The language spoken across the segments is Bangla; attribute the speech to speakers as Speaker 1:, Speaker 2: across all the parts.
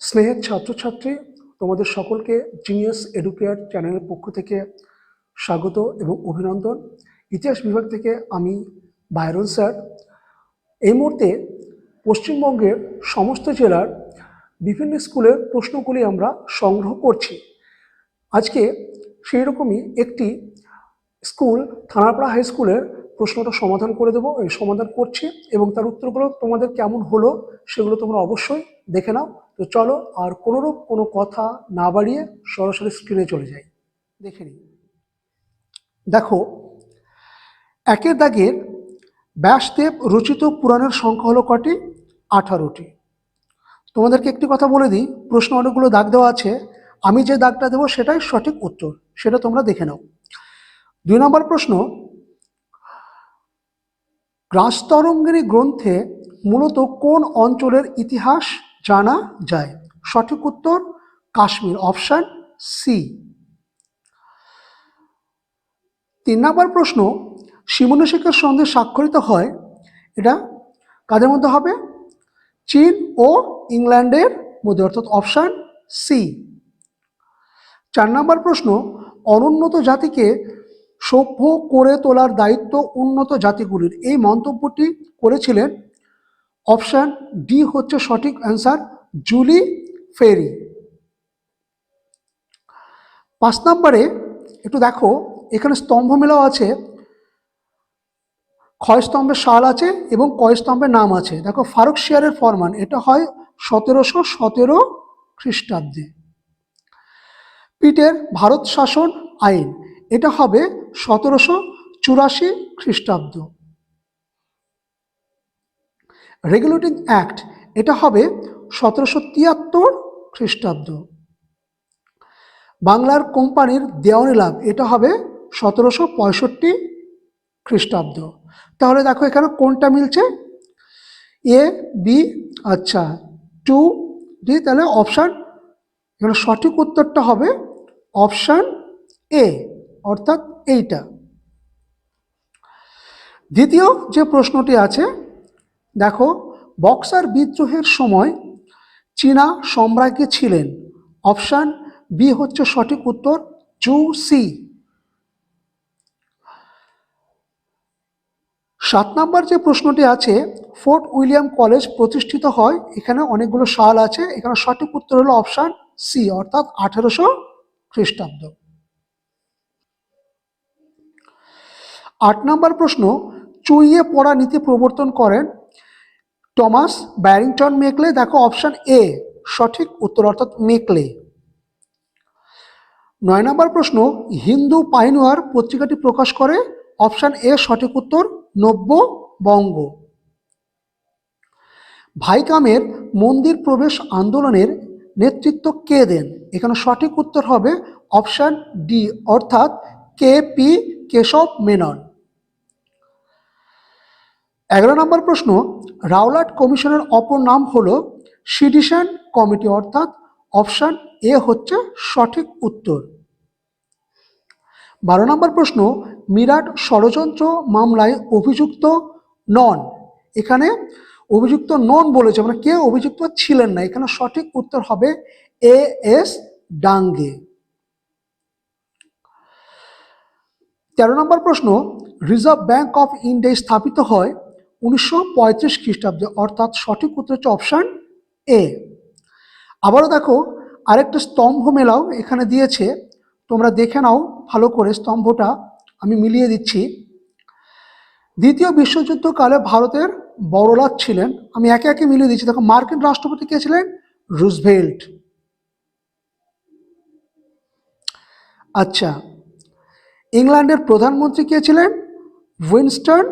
Speaker 1: স্নেহের ছাত্রছাত্রী, তোমাদের সকলকে জিনিয়াস এডুকেয়ার চ্যানেলের পক্ষ থেকে স্বাগত এবং অভিনন্দন। ইতিহাস বিভাগ থেকে আমি বাইরন স্যার। এই মুহূর্তে পশ্চিমবঙ্গের সমস্ত জেলার বিভিন্ন স্কুলের প্রশ্নগুলি আমরা সংগ্রহ করছি। আজকে সেই রকমই একটি স্কুল, থানাপাড়া হাই স্কুলের প্রশ্নটা সমাধান করে দেবো সমাধান করছি এবং তার উত্তরগুলো তোমাদের কেমন হলো সেগুলো তোমরা অবশ্যই দেখে নাও। তো চলো আর কোনোরূপ কোনো কথা না বাড়িয়ে সরাসরি স্ক্রিনে চলে যাই। দেখে নিই। দেখো, একের দাগের ব্যাসদেব রচিত পুরাণের সংখ্যা হলো কটি? আঠারোটি। তোমাদেরকে একটি কথা বলে দিই, প্রশ্ন অনেকগুলো দাগ দেওয়া আছে। আমি যে দাগটা দেবো সেটাই সঠিক উত্তর, সেটা তোমরা দেখে নাও। দুই নম্বর প্রশ্ন, গ্রাস্তরঙ্গিনী গ্রন্থে মূলত কোন অঞ্চলের ইতিহাস জানা যায়। সঠিক উত্তর কাশ্মীর, অপশান সি তিন নম্বর প্রশ্ন সিমনশেখের সঙ্গে স্বাক্ষরিত হয়, এটা কাদের মধ্যে হবে? চীন ও ইংল্যান্ডের মধ্যে, অর্থাৎ অপশান সি চার নম্বর প্রশ্ন, অনুন্নত জাতিকে সভ্য করে তোলার দায়িত্ব উন্নত জাতিগুলির। এই মন্তব্যটি করেছিলেন অপশান ডি হচ্ছে সঠিক অ্যান্সার জুলি ফেরি পাঁচ নম্বরে একটু দেখো, এখানে স্তম্ভ মেলাও আছে, ক্ষয় স্তম্ভের সাল আছে এবং কয় স্তম্ভের নাম আছে। দেখো, ফারুক শিয়ারের ফরমান, এটা হয় সতেরোশো সতেরো খ্রিস্টাব্দে। পিটের ভারত শাসন আইন, এটা হবে সতেরোশো চুরাশি খ্রিস্টাব্দ। রেগুলেটিং অ্যাক্ট এটা হবে সতেরোশো তিয়াত্তর খ্রিস্টাব্দ। বাংলার কোম্পানির দেওয়ানি লাভ, এটা হবে সতেরোশো পঁয়ষট্টি খ্রিস্টাব্দ। তাহলে দেখো এখানে কোনটা মিলছে? এ বি আচ্ছা টু ডি তাহলে অপশান এখানে সঠিক উত্তরটা হবে অপশান এ অর্থাৎ এইটা। দ্বিতীয় যে প্রশ্নটি আছে দেখো, বক্সার বিদ্রোহের সময় চীনা সম্রাজ্ঞী ছিলেন। অপশান বি হচ্ছে সঠিক উত্তর, জু সি। সাত নম্বর যে প্রশ্নটি আছে, ফোর্ট উইলিয়াম কলেজ প্রতিষ্ঠিত হয়, এখানে অনেকগুলো সাল আছে, এখানে সঠিক উত্তর হলো অপশান সি, অর্থাৎ আঠেরোশো খ্রিস্টাব্দ। আট নম্বর প্রশ্ন, চুইয়ে পড়া নীতি প্রবর্তন করেন টমাস ব্যারিংটন মেকলে দেখো অপশান এ সঠিক উত্তর অর্থাৎ মেকলে নয় নম্বর প্রশ্ন, হিন্দু পাইনুয়ার পত্রিকাটি প্রকাশ করে অপশান এ সঠিক উত্তর, নব্য বঙ্গ। ভাইকামের মন্দির প্রবেশ আন্দোলনের নেতৃত্ব কে দেন? এখানে সঠিক উত্তর হবে অপশান ডি অর্থাৎ কে পি কেশব মেনন। এগারো নম্বর প্রশ্ন, রাওলাট কমিশনের অপর নাম হল সিডিশন কমিটি, অর্থাৎ অপশান এ হচ্ছে সঠিক উত্তর। বারো নম্বর প্রশ্ন, মিরাট ষড়যন্ত্র মামলায় অভিযুক্ত নন। এখানে অভিযুক্ত নন বলেছে মানে কে অভিযুক্ত ছিলেন না। এখানে সঠিক উত্তর হবে এ এস ডাঙ্গে। তেরো নম্বর প্রশ্ন, রিজার্ভ ব্যাংক অফ ইন্ডিয়া স্থাপিত হয় উনিশশো পঁয়ত্রিশ খ্রিস্টাব্দে, অর্থাৎ সঠিক উত্তর হচ্ছে অপশান এ আবারও দেখো, আরেকটা স্তম্ভ মেলাও এখানে দিয়েছে। তোমরা দেখে নাও ভালো করে স্তম্ভটা, আমি মিলিয়ে দিচ্ছি। দ্বিতীয় বিশ্বযুদ্ধকালে ভারতের বড়লাট ছিলেন। আমি একে একে মিলিয়ে দিচ্ছি। দেখো, মার্কিন রাষ্ট্রপতি কে ছিলেন? রুজভেল্ট। আচ্ছা ইংল্যান্ডের প্রধানমন্ত্রী কে ছিলেন? Winston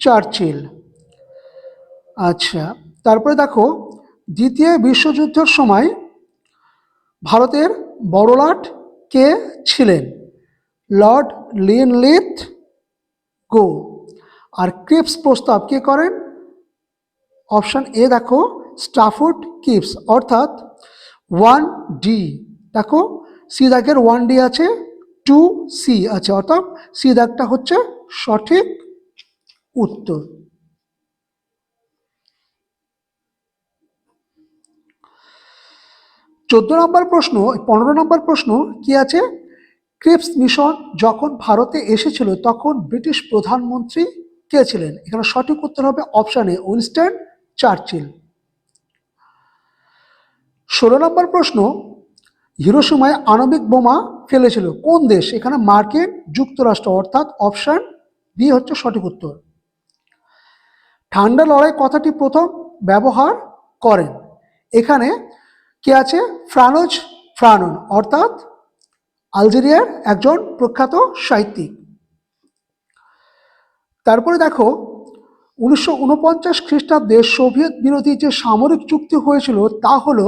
Speaker 1: Churchill. আচ্ছা তারপরে দেখো, দ্বিতীয় বিশ্বযুদ্ধের সময় ভারতের বড়লাট কে ছিলেন? লর্ড লিনলিথ গো। আর ক্রিপস প্রস্তাব কে করেন? অপশান এ দেখো, স্টাফোর্ড কিপস অর্থাৎ ওয়ান ডি। দেখো, সি দাগের ওয়ান ডি আছে, টু সি আছে, অর্থাৎ সি দাগটা হচ্ছে সঠিক উত্তর। চোদ্দ নম্বর প্রশ্ন, পনেরো নম্বর প্রশ্ন কি আছে? ক্রিপস মিশন যখন ভারতে এসেছিল, তখন ব্রিটিশ প্রধানমন্ত্রী কে ছিলেন? এখানে সঠিক উত্তর হবে অপশান উইনস্টন চার্চিল। ষোলো নম্বর প্রশ্ন, হিরোসীমায় আণবিক বোমা ফেলেছিল, কোন দেশ? এখানে মার্কিন যুক্তরাষ্ট্র, অর্থাৎ অপশান বি হচ্ছে সঠিক উত্তর। ঠান্ডা লড়াই কথাটি প্রথম ব্যবহার করেন। এখানে কে আছে? ফ্রানোজ ফ্রানন, অর্থাৎ আলজেরিয়ার একজন প্রখ্যাত সাহিত্যিক। তারপরে দেখো, উনিশশো উনপঞ্চাশ খ্রিস্টাব্দে সোভিয়েত বিরোধী যে সামরিক চুক্তি হয়েছিল, তা হল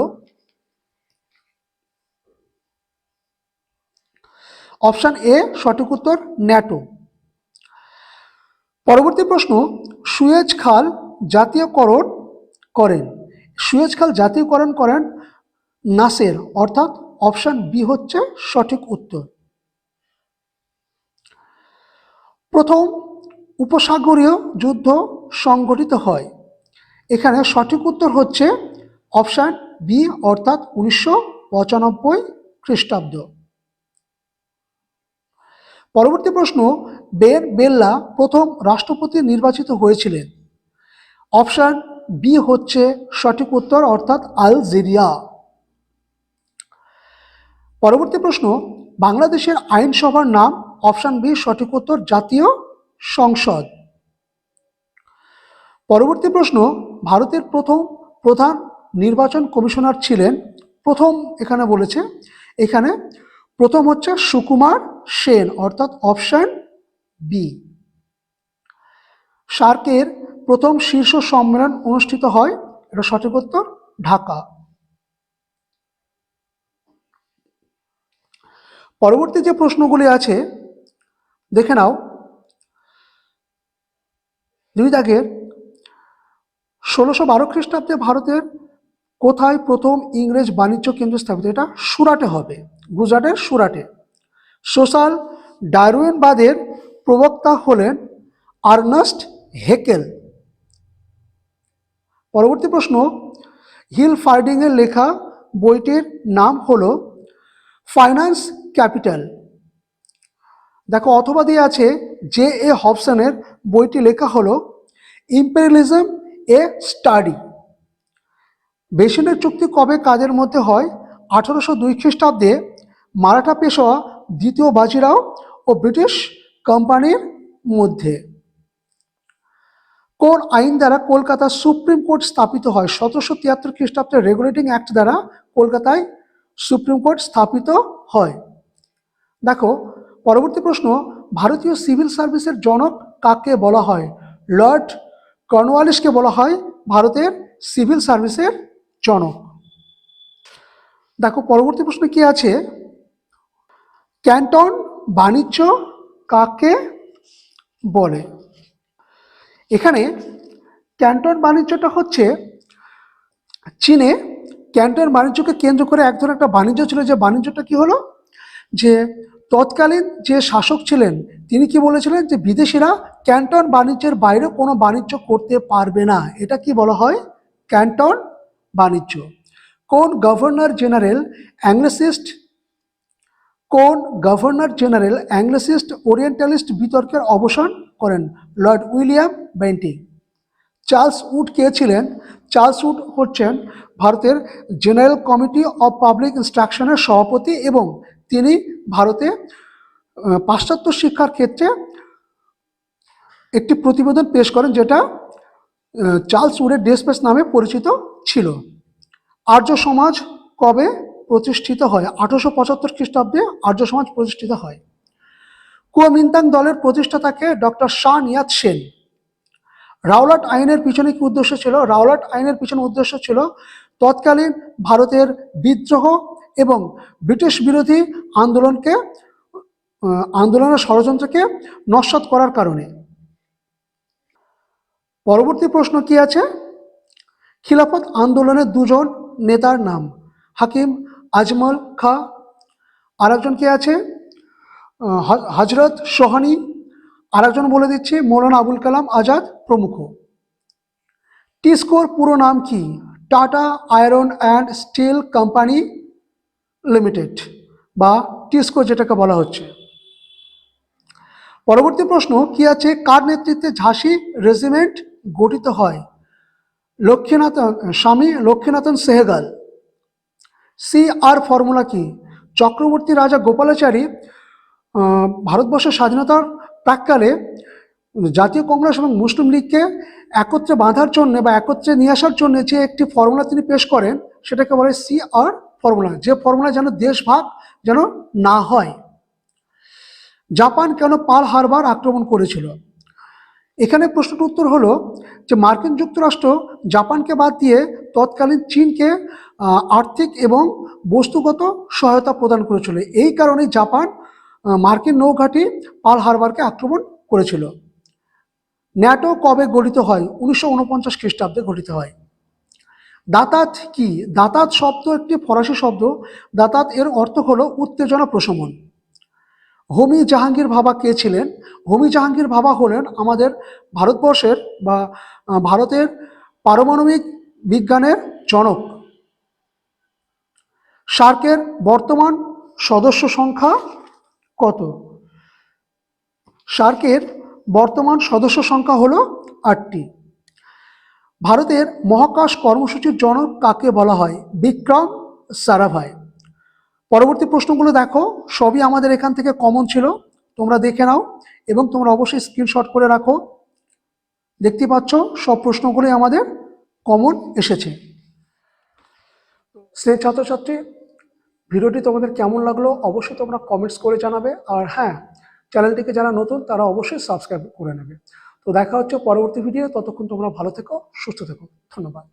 Speaker 1: অপশান এ সঠিক উত্তর ন্যাটো। পরবর্তী প্রশ্ন, সুয়েজ খাল জাতীয়করণ করেন। সুয়েজ খাল জাতীয়করণ করেন নাসের, অর্থাৎ অপশান বি হচ্ছে সঠিক উত্তর। প্রথম উপসাগরীয় যুদ্ধ সংগঠিত হয়। এখানে সঠিক উত্তর হচ্ছে অপশান বি অর্থাৎ উনিশশো পঁচানব্বই খ্রিস্টাব্দ। পরবর্তী প্রশ্ন বেন বেল্লা প্রথম রাষ্ট্রপতি নির্বাচিত হয়েছিলেন। অপশান বি হচ্ছে সঠিক উত্তর, অর্থাৎ আলজেরিয়া। পরবর্তী প্রশ্ন, বাংলাদেশের আইনসভার নাম, অপশান বি সঠিক উত্তর, জাতীয় সংসদ। পরবর্তী প্রশ্ন, ভারতের প্রথম প্রধান নির্বাচন কমিশনার ছিলেন। প্রথম এখানে বলেছে, এখানে প্রথম হচ্ছে সুকুমার সেন, অর্থাৎ অপশান বি সার্কের প্রথম শীর্ষ সম্মেলন অনুষ্ঠিত হয়, এটা সঠিক উত্তর, ঢাকা। পরবর্তী যে প্রশ্নগুলি আছে, দেখে নাও। দুই দাগের ষোলোশো বারো খ্রিস্টাব্দে ভারতের কোথায় প্রথম ইংরেজ বাণিজ্য কেন্দ্র স্থাপিত? এটা সুরাটে হবে, গুজরাটের সুরাটে। সোশ্যাল ডারউইনবাদের প্রবক্তা হলেন আর্নাস্ট হেকেল। পরবর্তী প্রশ্ন, হিল ফার্ডিংয়ের লেখা বইটির নাম হল ফাইন্যান্স ক্যাপিটাল। দেখো, অথবা দিয়ে আছে জে এ হবসনের বইটি লেখা হলো, ইম্পেরিয়ালিজম এ স্টাডি। বেসিনের চুক্তি কবে কাজের মধ্যে হয়? আঠারোশো দুই খ্রিস্টাব্দে মারাঠা পেশোয়া দ্বিতীয় বাজিরাও ও ব্রিটিশ কোম্পানির মধ্যে। কোন আইন দ্বারা কলকাতা সুপ্রিম কোর্ট স্থাপিত হয়? সতেরোশো তিয়াত্তর খ্রিস্টাব্দের রেগুলেটিং অ্যাক্ট দ্বারা কলকাতায় সুপ্রিম কোর্ট স্থাপিত হয়। দেখো, পরবর্তী প্রশ্ন, ভারতীয় সিভিল সার্ভিসের জনক কাকে বলা হয়? লর্ড কর্নওয়ালিসকে বলা হয় ভারতের সিভিল সার্ভিসের জনক দেখো, পরবর্তী প্রশ্ন কি আছে? ক্যান্টন বাণিজ্য কাকে বলে? এখানে ক্যান্টন বাণিজ্যটা হচ্ছে, চীনে ক্যান্টন বাণিজ্যকে কেন্দ্র করে এক ধরনের একটা বাণিজ্য ছিল, যে বাণিজ্যটা কি হলো? যে তৎকালীন যে শাসক ছিলেন, তিনি কি বলেছিলেন? যে বিদেশিরা ক্যান্টন বাণিজ্যের বাইরে কোনো বাণিজ্য করতে পারবে না। এটা কি বলা হয়? ক্যান্টন বাণিজ্য। কোন গভর্নর জেনারেল অ্যাংলিসিস্ট, কোন গভর্নর জেনারেল অ্যাংলিসিস্ট ওরিয়েন্টালিস্ট বিতর্কের অবসান করেন? Lord William Bentinck. Charles Wood কে ছিলেন? চার্লস উড হচ্ছেন ভারতের জেনারেল কমিটি অফ পাবলিক ইনস্ট্রাকশনের সভাপতি এবং তিনি ভারতে পাশ্চাত্য শিক্ষার ক্ষেত্রে একটি প্রতিবেদন পেশ করেন যেটা চার্লস উডের ডেসপেস নামে পরিচিত ছিল। আর্য সমাজ কবে প্রতিষ্ঠিত হয়? আঠারোশো পঁচাত্তর খ্রিস্টাব্দে আর্য সমাজ প্রতিষ্ঠিত হয়। কুয়ামিন্তাং দলের প্রতিষ্ঠাতাকে ডক্টর শাহ নিয়াত সেন। রাওলাট আইনের পিছনে কি উদ্দেশ্য ছিল? রাওলাট আইনের পিছনে উদ্দেশ্য ছিল তৎকালীন ভারতের বিদ্রোহ এবং ব্রিটিশ বিরোধী আন্দোলনকে আন্দোলনের ষড়যন্ত্রকে নস্বাত করার কারণে। পরবর্তী প্রশ্ন কি আছে? খিলাফত আন্দোলনের দুজন নেতার নাম। হাকিম আজমল খা। আরেকজন কে আছে? হজরত সোহানি। আরেকজন বলে দিচ্ছি মৌলানা আবুল কালাম আজাদ প্রমুখ। টিস্কোর পুরো নাম কি? Tata iron and steel company limited বা টিস্কো যেটাকে বলা হচ্ছে। পরবর্তী প্রশ্ন, কি আছে? কার নেতৃত্বে ঝাঁসি রেজিমেন্ট গঠিত হয়? Lakshminathan, Swami Lakshminathan Sehgal. C R formula কি? চক্রবর্তী রাজা গোপালাচারী ভারতবর্ষের স্বাধীনতার প্রাককালে জাতীয় কংগ্রেস এবং মুসলিম লীগকে একত্রে বাঁধার জন্য বা একত্রে নিয়ে আসার জন্য যে একটি ফর্মুলা তিনি পেশ করেন, সেটাকে বলে সি আর ফর্মুলা। যে ফর্মুলা যেন দেশ ভাগ যেন না হয়। জাপান কেন পাল হারবার আক্রমণ করেছিল? এখানে প্রশ্নটির উত্তর হলো যে মার্কিন যুক্তরাষ্ট্র জাপানকে বাদ দিয়ে তৎকালীন চীনকে আর্থিক এবং বস্তুগত সহায়তা প্রদান করেছিল। এই কারণে জাপান মার্কিন নৌঘাঁটি পাল হারবারকে আক্রমণ করেছিল। ন্যাটো কবে গঠিত হয়? উনিশশো উনপঞ্চাশ খ্রিস্টাব্দে গঠিত হয়। দাতাত কি? দাতাত শব্দ একটি ফরাসি শব্দ। দাতাত এর অর্থ হলো উত্তেজনা প্রশমন। হোমি জাহাঙ্গীর ভাবা কে ছিলেন? হোমি জাহাঙ্গীর ভাবা হলেন আমাদের ভারতবর্ষের বা ভারতের পারমাণবিক বিজ্ঞানের জনক। সার্কের বর্তমান সদস্য সংখ্যা কত? সার্কের বর্তমান সদস্য সংখ্যা হলো আটটি। ভারতের মহাকাশ কর্মসূচির জনক কাকে বলা হয়? বিক্রম সারাভাই। পরবর্তী প্রশ্নগুলো দেখো, সবই আমাদের এখান থেকে কমন ছিল, তোমরা দেখে নাও এবং তোমরা অবশ্যই স্ক্রিনশট করে রাখো। দেখতে পাচ্ছ, সব প্রশ্নগুলোই আমাদের কমন এসেছে। সে ছাত্রছাত্রী, ভিডিওটি তোমাদের কেমন লাগল অবশ্যই তোমরা কমেন্টস করে জানাবে। আর হ্যাঁ চ্যানেলটিকে যারা নতুন, তারা অবশ্যই সাবস্ক্রাইব করে নেবে। তো দেখা হচ্ছে পরবর্তী ভিডিও ততক্ষণ তোমরা ভালো থেকো, সুস্থ থেকো। ধন্যবাদ।